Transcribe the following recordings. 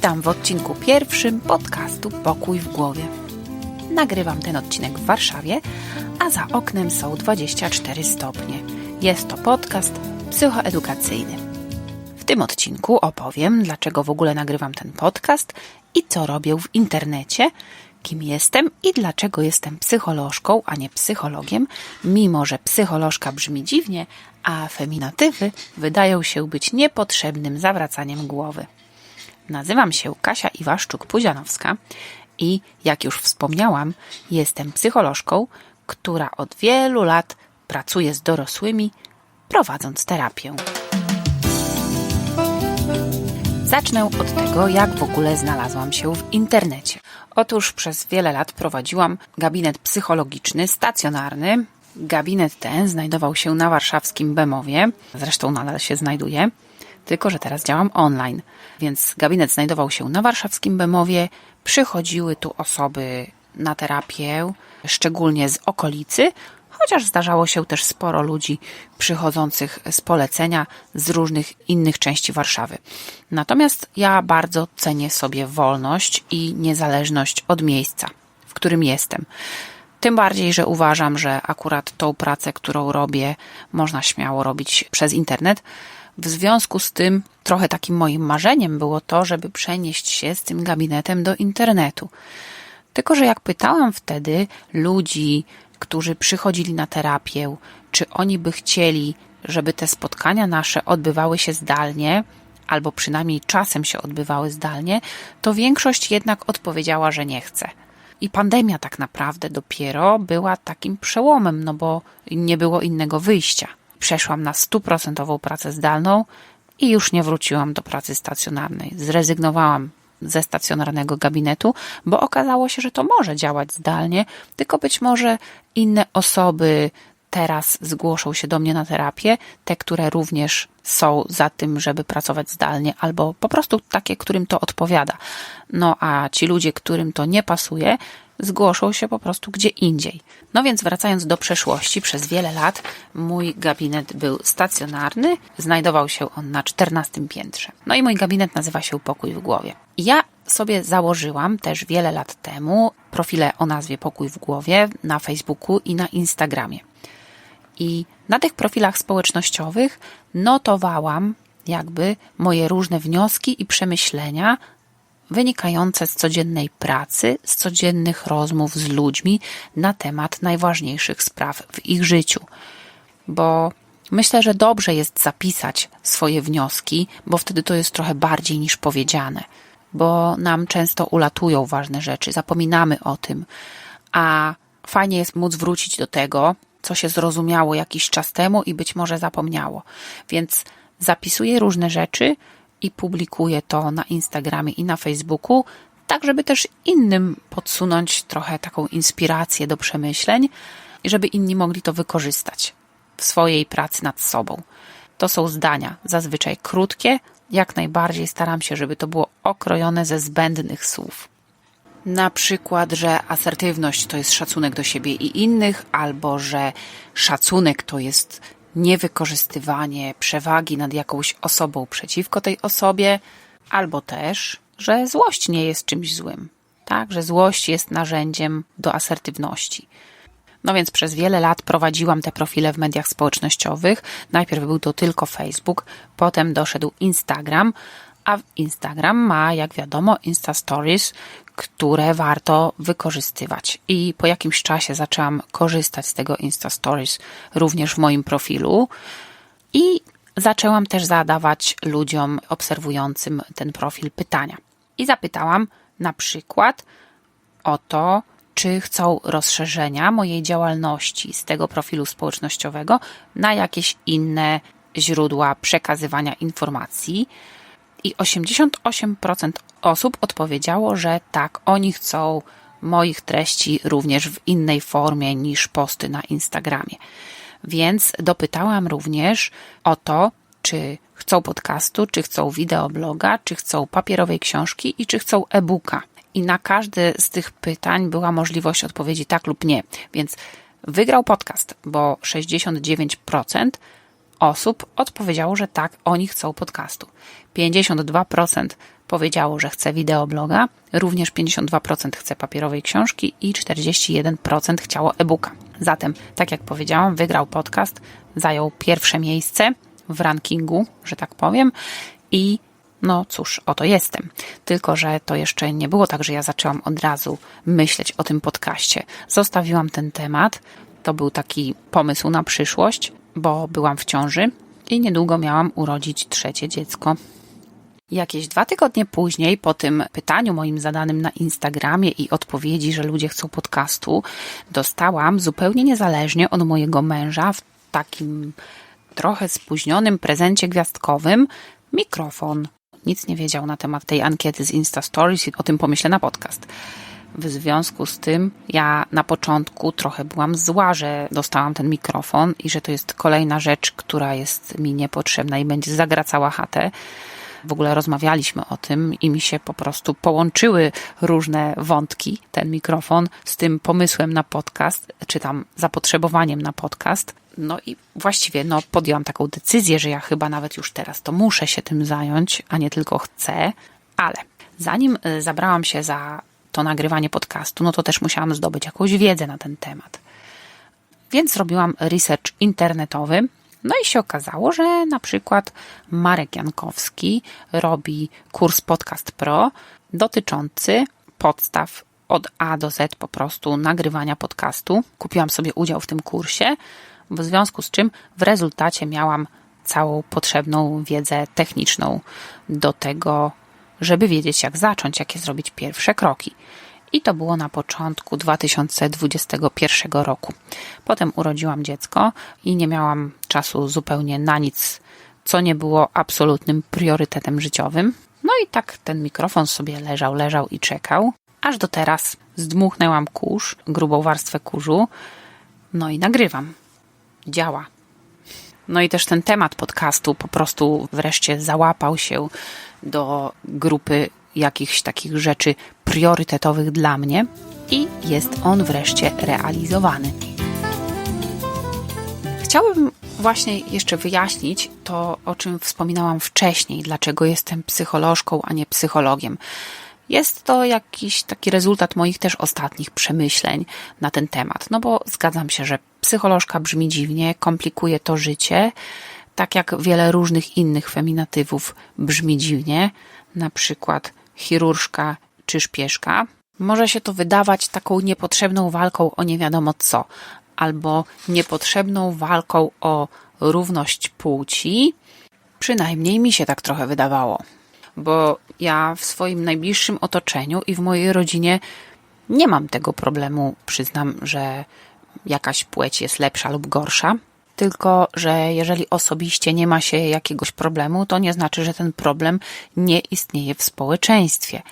Witam w odcinku pierwszym podcastu Pokój w głowie. Nagrywam ten odcinek w Warszawie, a za oknem są 24 stopnie. Jest to podcast psychoedukacyjny. W tym odcinku opowiem, dlaczego w ogóle nagrywam ten podcast i co robię w internecie, kim jestem i dlaczego jestem psycholożką, a nie psychologiem, mimo że psycholożka brzmi dziwnie, a feminatywy wydają się być niepotrzebnym zawracaniem głowy. Nazywam się Kasia Iwaszczuk-Puzianowska i, jak już wspomniałam, jestem psycholożką, która od wielu lat pracuje z dorosłymi, prowadząc terapię. Zacznę od tego, jak w ogóle znalazłam się w internecie. Otóż przez wiele lat prowadziłam gabinet psychologiczny stacjonarny. Gabinet ten znajdował się na warszawskim Bemowie, zresztą nadal się znajduje, tylko że teraz działam online. Więc gabinet znajdował się na warszawskim Bemowie. Przychodziły tu osoby na terapię, szczególnie z okolicy, chociaż zdarzało się też sporo ludzi przychodzących z polecenia z różnych innych części Warszawy. Natomiast ja bardzo cenię sobie wolność i niezależność od miejsca, w którym jestem. Tym bardziej, że uważam, że akurat tą pracę, którą robię, można śmiało robić przez internet. W związku z tym, trochę takim moim marzeniem było to, żeby przenieść się z tym gabinetem do internetu. Tylko, że jak pytałam wtedy ludzi, którzy przychodzili na terapię, czy oni by chcieli, żeby te spotkania nasze odbywały się zdalnie, albo przynajmniej czasem się odbywały zdalnie, to większość jednak odpowiedziała, że nie chce. I pandemia tak naprawdę dopiero była takim przełomem, no bo nie było innego wyjścia. Przeszłam na stuprocentową pracę zdalną i już nie wróciłam do pracy stacjonarnej. Zrezygnowałam ze stacjonarnego gabinetu, bo okazało się, że to może działać zdalnie, tylko być może inne osoby teraz zgłoszą się do mnie na terapię, te, które również są za tym, żeby pracować zdalnie, albo po prostu takie, którym to odpowiada. No a ci ludzie, którym to nie pasuje, zgłoszą się po prostu gdzie indziej. No więc wracając do przeszłości, przez wiele lat mój gabinet był stacjonarny, znajdował się on na 14 piętrze. No i mój gabinet nazywa się Pokój w głowie. Ja sobie założyłam też wiele lat temu profile o nazwie Pokój w głowie na Facebooku i na Instagramie. I na tych profilach społecznościowych notowałam jakby moje różne wnioski i przemyślenia wynikające z codziennej pracy, z codziennych rozmów z ludźmi na temat najważniejszych spraw w ich życiu. Bo myślę, że dobrze jest zapisać swoje wnioski, bo wtedy to jest trochę bardziej niż powiedziane, bo nam często ulatują ważne rzeczy, zapominamy o tym, a fajnie jest móc wrócić do tego, co się zrozumiało jakiś czas temu i być może zapomniało. Więc zapisuję różne rzeczy, i publikuję to na Instagramie i na Facebooku, tak żeby też innym podsunąć trochę taką inspirację do przemyśleń i żeby inni mogli to wykorzystać w swojej pracy nad sobą. To są zdania, zazwyczaj krótkie, jak najbardziej staram się, żeby to było okrojone ze zbędnych słów. Na przykład, że asertywność to jest szacunek do siebie i innych, albo że szacunek to jest niewykorzystywanie przewagi nad jakąś osobą przeciwko tej osobie, albo też, że złość nie jest czymś złym, tak? Że złość jest narzędziem do asertywności. No więc przez wiele lat prowadziłam te profile w mediach społecznościowych. Najpierw był to tylko Facebook, potem doszedł Instagram, a Instagram ma, jak wiadomo, Insta Stories, które warto wykorzystywać. I po jakimś czasie zaczęłam korzystać z tego Insta Stories również w moim profilu i zaczęłam też zadawać ludziom obserwującym ten profil pytania. I zapytałam na przykład o to, czy chcą rozszerzenia mojej działalności z tego profilu społecznościowego na jakieś inne źródła przekazywania informacji i 88% osób odpowiedziało, że tak, oni chcą moich treści również w innej formie niż posty na Instagramie. Więc dopytałam również o to, czy chcą podcastu, czy chcą wideobloga, czy chcą papierowej książki i czy chcą e-booka. I na każde z tych pytań była możliwość odpowiedzi tak lub nie. Więc wygrał podcast, bo 69% osób odpowiedziało, że tak, oni chcą podcastu. 52% powiedziało, że chce wideobloga, również 52% chce papierowej książki i 41% chciało e-booka. Zatem, tak jak powiedziałam, wygrał podcast, zajął pierwsze miejsce w rankingu, że tak powiem, i no cóż, oto jestem. Tylko, że to jeszcze nie było tak, że ja zaczęłam od razu myśleć o tym podcaście. Zostawiłam ten temat. To był taki pomysł na przyszłość, bo byłam w ciąży i niedługo miałam urodzić trzecie dziecko. Jakieś dwa tygodnie później, po tym pytaniu moim zadanym na Instagramie i odpowiedzi, że ludzie chcą podcastu, dostałam zupełnie niezależnie od mojego męża w takim trochę spóźnionym prezencie gwiazdkowym mikrofon. Nic nie wiedział na temat tej ankiety z Insta Stories i o tym pomyślę na podcast. W związku z tym ja na początku trochę byłam zła, że dostałam ten mikrofon i że to jest kolejna rzecz, która jest mi niepotrzebna i będzie zagracała chatę. W ogóle rozmawialiśmy o tym i mi się po prostu połączyły różne wątki, ten mikrofon, z tym pomysłem na podcast, czy tam zapotrzebowaniem na podcast. No i właściwie no, podjęłam taką decyzję, że ja chyba nawet już teraz to muszę się tym zająć, a nie tylko chcę, ale zanim y, zabrałam się za to nagrywanie podcastu, no to też musiałam zdobyć jakąś wiedzę na ten temat. Więc zrobiłam research internetowy. No i się okazało, że na przykład Marek Jankowski robi kurs Podcast Pro dotyczący podstaw od A do Z po prostu nagrywania podcastu. Kupiłam sobie udział w tym kursie, w związku z czym w rezultacie miałam całą potrzebną wiedzę techniczną do tego, żeby wiedzieć, jak zacząć, jakie zrobić pierwsze kroki. I to było na początku 2021 roku. Potem urodziłam dziecko i nie miałam czasu zupełnie na nic, co nie było absolutnym priorytetem życiowym. No i tak ten mikrofon sobie leżał, leżał i czekał, aż do teraz zdmuchnęłam kurz, grubą warstwę kurzu, no i nagrywam. Działa. No i też ten temat podcastu po prostu wreszcie załapał się do grupy jakichś takich rzeczy priorytetowych dla mnie i jest on wreszcie realizowany. Chciałabym właśnie jeszcze wyjaśnić to, o czym wspominałam wcześniej, dlaczego jestem psycholożką, a nie psychologiem. Jest to jakiś taki rezultat moich też ostatnich przemyśleń na ten temat. No bo zgadzam się, że psycholożka brzmi dziwnie, komplikuje to życie, tak jak wiele różnych innych feminatywów brzmi dziwnie, na przykład chirurżka czy szpieszka. Może się to wydawać taką niepotrzebną walką o nie wiadomo co, albo niepotrzebną walką o równość płci. Przynajmniej mi się tak trochę wydawało, bo ja w swoim najbliższym otoczeniu i w mojej rodzinie nie mam tego problemu. Przyznam, że jakaś płeć jest lepsza lub gorsza. Tylko, że jeżeli osobiście nie ma się jakiegoś problemu, to nie znaczy, że ten problem nie istnieje w społeczeństwie.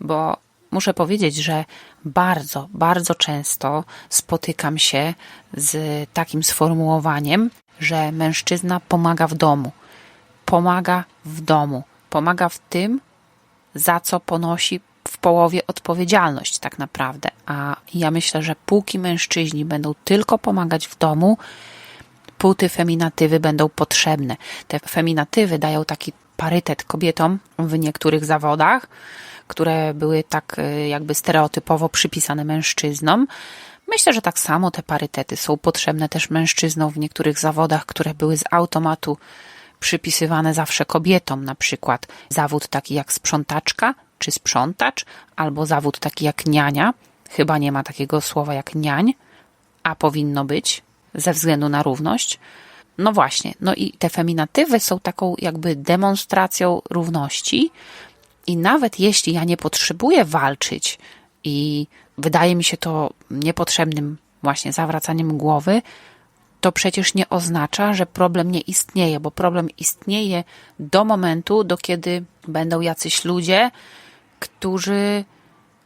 Bo muszę powiedzieć, że bardzo, bardzo często spotykam się z takim sformułowaniem, że mężczyzna pomaga w domu. Pomaga w domu. Pomaga w tym, za co ponosi w połowie odpowiedzialność, tak naprawdę. A ja myślę, że póki mężczyźni będą tylko pomagać w domu, póty feminatywy będą potrzebne. Te feminatywy dają taki parytet kobietom w niektórych zawodach, które były tak y, jakby stereotypowo przypisane mężczyznom. Myślę, że tak samo te parytety są potrzebne też mężczyznom w niektórych zawodach, które były z automatu przypisywane zawsze kobietom, na przykład zawód taki jak sprzątaczka czy sprzątacz, albo zawód taki jak niania. Chyba nie ma takiego słowa jak niań, a powinno być ze względu na równość. No właśnie, no i te feminatywy są taką jakby demonstracją równości, i nawet jeśli ja nie potrzebuję walczyć i wydaje mi się to niepotrzebnym właśnie zawracaniem głowy, to przecież nie oznacza, że problem nie istnieje, bo problem istnieje do momentu, do kiedy będą jacyś ludzie, którzy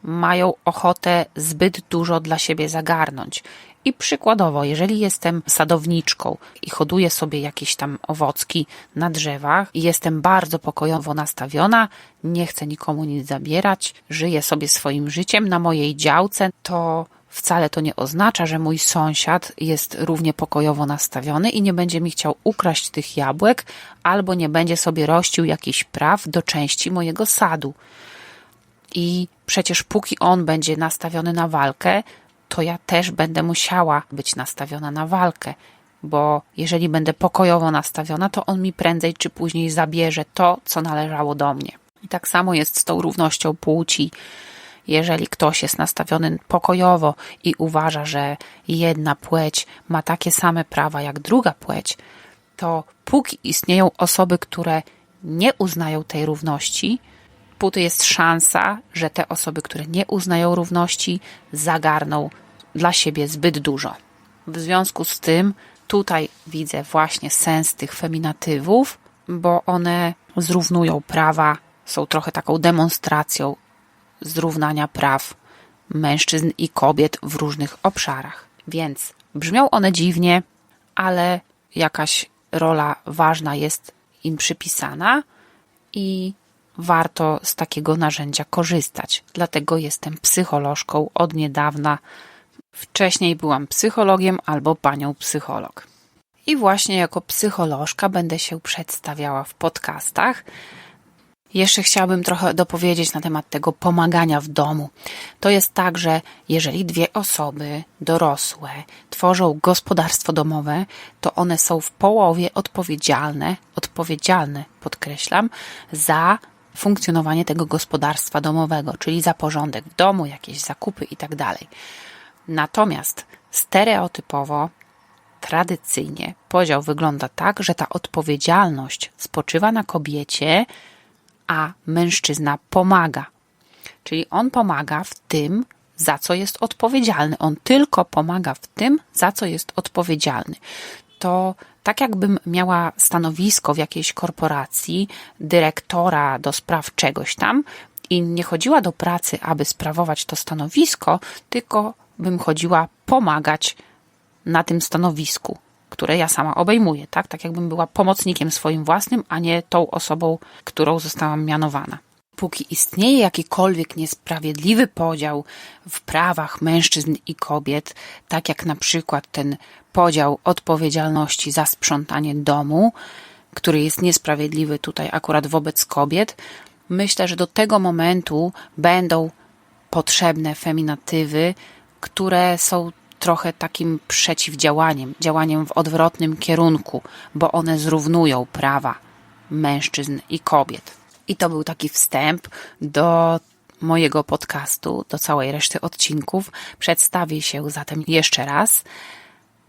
mają ochotę zbyt dużo dla siebie zagarnąć. I przykładowo, jeżeli jestem sadowniczką i hoduję sobie jakieś tam owocki na drzewach i jestem bardzo pokojowo nastawiona, nie chcę nikomu nic zabierać, żyję sobie swoim życiem na mojej działce, to wcale to nie oznacza, że mój sąsiad jest równie pokojowo nastawiony i nie będzie mi chciał ukraść tych jabłek, albo nie będzie sobie rościł jakichś praw do części mojego sadu. I przecież póki on będzie nastawiony na walkę, to ja też będę musiała być nastawiona na walkę, bo jeżeli będę pokojowo nastawiona, to on mi prędzej czy później zabierze to, co należało do mnie. I tak samo jest z tą równością płci. Jeżeli ktoś jest nastawiony pokojowo i uważa, że jedna płeć ma takie same prawa jak druga płeć, to póki istnieją osoby, które nie uznają tej równości, póty jest szansa, że te osoby, które nie uznają równości, zagarną dla siebie zbyt dużo. W związku z tym, tutaj widzę właśnie sens tych feminatywów, bo one zrównują prawa, są trochę taką demonstracją zrównania praw mężczyzn i kobiet w różnych obszarach. Więc brzmią one dziwnie, ale jakaś rola ważna jest im przypisana i warto z takiego narzędzia korzystać. Dlatego jestem psycholożką od niedawna. Wcześniej byłam psychologiem albo panią psycholog. I właśnie jako psycholożka będę się przedstawiała w podcastach. Jeszcze chciałabym trochę dopowiedzieć na temat tego pomagania w domu. To jest tak, że jeżeli dwie osoby dorosłe tworzą gospodarstwo domowe, to one są w połowie odpowiedzialne, odpowiedzialne, podkreślam, za funkcjonowanie tego gospodarstwa domowego, czyli za porządek w domu, jakieś zakupy itd. Natomiast stereotypowo, tradycyjnie podział wygląda tak, że ta odpowiedzialność spoczywa na kobiecie, a mężczyzna pomaga. Czyli on pomaga w tym, za co jest odpowiedzialny. On tylko pomaga w tym, za co jest odpowiedzialny. To tak jakbym miała stanowisko w jakiejś korporacji, dyrektora do spraw czegoś tam i nie chodziła do pracy, aby sprawować to stanowisko, tylko bym chodziła pomagać na tym stanowisku, które ja sama obejmuję, tak? Tak jakbym była pomocnikiem swoim własnym, a nie tą osobą, którą zostałam mianowana. Póki istnieje jakikolwiek niesprawiedliwy podział w prawach mężczyzn i kobiet, tak jak na przykład ten podział odpowiedzialności za sprzątanie domu, który jest niesprawiedliwy tutaj akurat wobec kobiet, myślę, że do tego momentu będą potrzebne feminatywy, które są trochę takim przeciwdziałaniem, działaniem w odwrotnym kierunku, bo one zrównują prawa mężczyzn i kobiet. I to był taki wstęp do mojego podcastu, do całej reszty odcinków. Przedstawię się zatem jeszcze raz.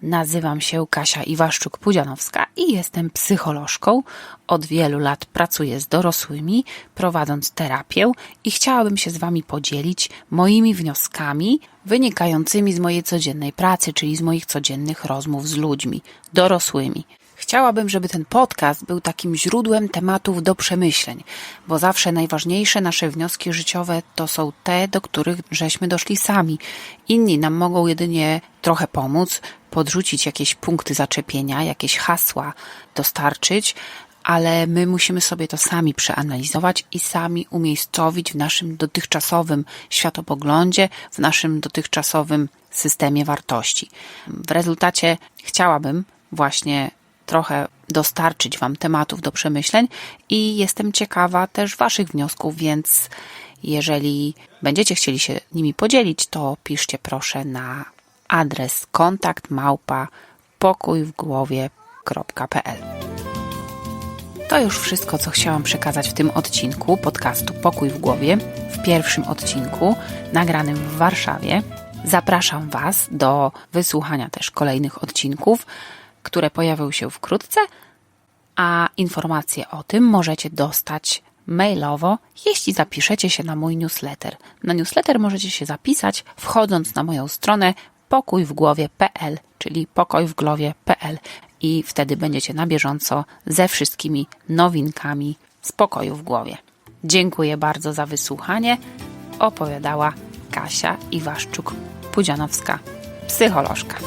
Nazywam się Kasia Iwaszczuk-Pudzianowska i jestem psycholożką. Od wielu lat pracuję z dorosłymi, prowadząc terapię i chciałabym się z Wami podzielić moimi wnioskami wynikającymi z mojej codziennej pracy, czyli z moich codziennych rozmów z ludźmi, dorosłymi. Chciałabym, żeby ten podcast był takim źródłem tematów do przemyśleń, bo zawsze najważniejsze nasze wnioski życiowe to są te, do których żeśmy doszli sami. Inni nam mogą jedynie trochę pomóc, podrzucić jakieś punkty zaczepienia, jakieś hasła dostarczyć, ale my musimy sobie to sami przeanalizować i sami umiejscowić w naszym dotychczasowym światopoglądzie, w naszym dotychczasowym systemie wartości. W rezultacie chciałabym właśnie trochę dostarczyć Wam tematów do przemyśleń i jestem ciekawa też Waszych wniosków, więc jeżeli będziecie chcieli się nimi podzielić, to piszcie proszę na adres kontakt małpa pokójwgłowie.pl To już wszystko, co chciałam przekazać w tym odcinku podcastu Pokój w głowie, w pierwszym odcinku nagranym w Warszawie. Zapraszam Was do wysłuchania też kolejnych odcinków które pojawią się wkrótce, a informacje o tym możecie dostać mailowo, jeśli zapiszecie się na mój newsletter. Na newsletter możecie się zapisać wchodząc na moją stronę pokójwgłowie.pl, czyli pokojwgłowie.pl i wtedy będziecie na bieżąco ze wszystkimi nowinkami z pokoju w głowie. Dziękuję bardzo za wysłuchanie. Opowiadała Kasia Iwaszczuk-Pudzianowska, psycholożka.